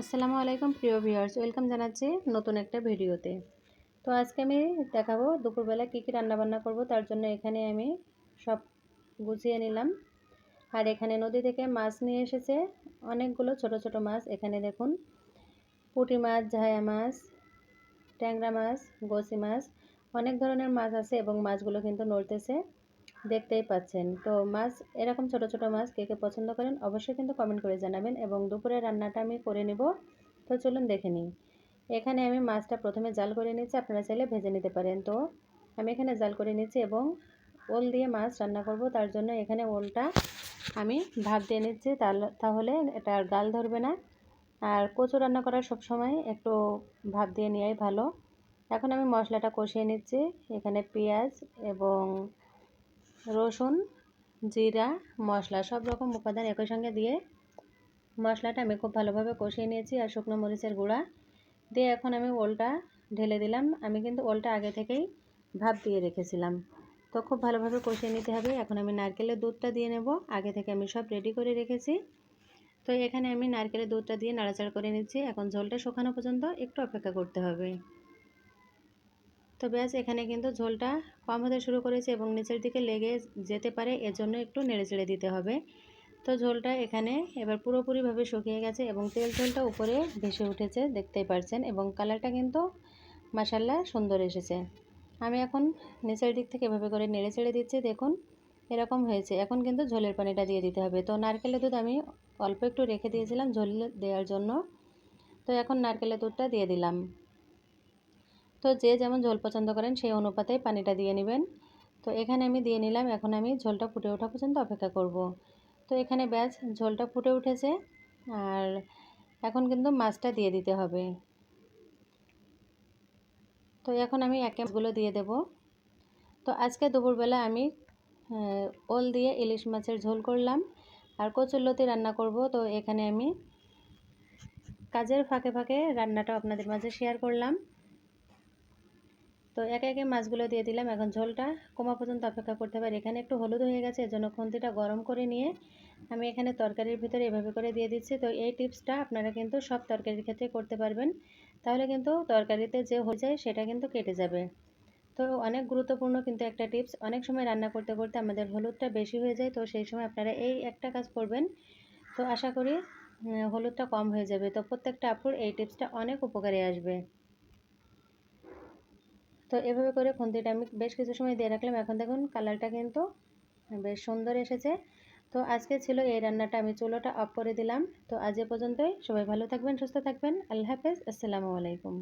আসসালামু আলাইকুম প্রিয় ভিউয়ার্স, ওয়েলকাম জানাচ্ছি নতুন একটা ভিডিওতে। তো আজকে আমি দেখাবো দুপুরবেলা কী কী রান্নাবান্না করব, তার জন্য এখানে আমি সব গুছিয়ে নিলাম। আর এখানে নদী থেকে মাছ নিয়ে এসেছে, অনেকগুলো ছোট ছোট মাছ। এখানে দেখুন, পুঁটি মাছ, ঝায়া মাছ, ট্যাংরা মাছ, গসি মাছ, অনেক ধরনের মাছ আছে এবং মাছগুলো কিন্তু নড়তেছে। দেখতেই পাচ্ছেন। তো মাছ, এরকম ছোট ছোট মাছ কে কে পছন্দ করেন অবশ্যই কিন্তু কমেন্ট করে জানাবেন এবং দুপুরে রান্নাটা আমি করে নেব। তো চলুন দেখে নিই। এখানে আমি মাছটা প্রথমে জাল করে নিচ্ছি আপনারা চাইলে ভেজে নিতে পারেন। তো আমি এখানে জাল করে নিচ্ছি এবং ওল দিয়ে মাছ রান্না করব, তার জন্য এখানে ওলটা আমি ভাত দিয়ে নিচ্ছি। তাহলে এটা গাল ধরবে না। আর কচু রান্না করার সব সময় একটু ভাত দিয়ে নেওয়াই ভালো। এখন আমি মশলাটা কষিয়ে নিচ্ছি। এখানে পেঁয়াজ এবং রসুন, জিরা, মশলা সব রকম উপাদান একই সঙ্গে দিয়ে মশলাটা আমি খুব ভালোভাবে কষিয়ে নিয়েছি আর শুকনো মরিচের গুঁড়া। দিয়ে এখন আমি ওলটা ঢেলে দিলাম। আমি কিন্তু ওলটা আগে থেকেই ভাপ দিয়ে রেখেছিলাম। তো খুব ভালোভাবে কষিয়ে নিতে হবে। এখন আমি নারকেলের দুধটা দিয়ে নেব। আগে থেকে আমি সব রেডি করে রেখেছি। তো এখানে আমি নারকেলের দুধটা দিয়ে নাড়াচাড়া করে নিচ্ছি। এখন ঝোলটা শুকানো পর্যন্ত একটু অপেক্ষা করতে হবে। তো ব্যাস এখানে কিন্তু ঝোলটা কম হতে শুরু করেছে এবং নিচের দিকে লেগে যেতে পারে, এজন্য একটু নেড়ে চেড়ে দিতে হবে। তো ঝোলটা এখানে এবার পুরোপুরিভাবে শুকিয়ে গেছে এবং তেল ঝোলটা উপরে ভেসে উঠেছে, দেখতেই পারছেন এবং কালারটা কিন্তু মাসাল্লা সুন্দর এসেছে। আমি এখন নিচের দিক থেকে এভাবে করে নেড়ে চেড়ে দিচ্ছি, দেখুন এরকম হয়েছে। এখন কিন্তু ঝোলের পানিটা দিয়ে দিতে হবে। তো নারকেলের দুধ আমি অল্প একটু রেখে দিয়েছিলাম ঝোল দেওয়ার জন্য। তো এখন নারকেলের দুধটা দিয়ে দিলাম। তো যে যেমন ঝোল পছন্দ করেন, সেই অনুপাতেই পানিটা দিয়ে নেবেন। তো এখানে আমি দিয়ে নিলাম, এখন আমি ঝোলটা ফুটে ওঠা পর্যন্ত অপেক্ষা করব। তো এখানে ব্যাস, ঝোলটা ফুটে উঠেছে। আর এখন কিন্তু মাছটা দিয়ে দিতে হবে। তো এখন আমি একেগুলো দিয়ে দেব। তো আজকে দুপুরবেলা আমি ওল দিয়ে ইলিশ মাছের ঝোল করলাম। আর কচুরলতি রান্না করব। তো এখানে আমি কাজের ফাঁকে ফাঁকে রান্নাটা আপনাদের মাঝে শেয়ার করলাম। তো একে একে মাছগুলো দিয়ে দিলাম। এখন ঝোলটা কমা পর্যন্ত অপেক্ষা করতে পারি এখানে একটু হলুদ হয়ে গেছে, এজন্য খুন্তিটা গরম করে নিয়ে আমি এখানে তরকারির ভিতরে এভাবে করে দিয়ে দিচ্ছি। তো এই টিপসটা আপনারা কিন্তু সব তরকারির ক্ষেত্রে করতে পারবেন। তাহলে কিন্তু তরকারিতে যে হয়ে যায় সেটা কিন্তু কেটে যাবে। তো অনেক গুরুত্বপূর্ণ কিন্তু একটা টিপস। অনেক সময় রান্না করতে করতে আমাদের হলুদটা বেশি হয়ে যায়। তো সেই সময় আপনারা এই একটা কাজ করবেন। তো আশা করি হলুদটা কম হয়ে যাবে। তো প্রত্যেকটা আপুর এই টিপসটা অনেক উপকারে আসবে। তো এভাবে করে খুন্তিটা আমি বেশ কিছু সময় দিয়ে রাখলাম। এখন দেখুন কালারটা কিন্তু বেশ সুন্দর এসেছে। তো আজকে ছিল এই রান্নাটা, আমি চুলোটা অফ করে দিলাম। তো আজ এ পর্যন্তই। সবাই ভালো থাকবেন, সুস্থ থাকবেন। আল্লাহ হাফেজ। আসসালামু আলাইকুম।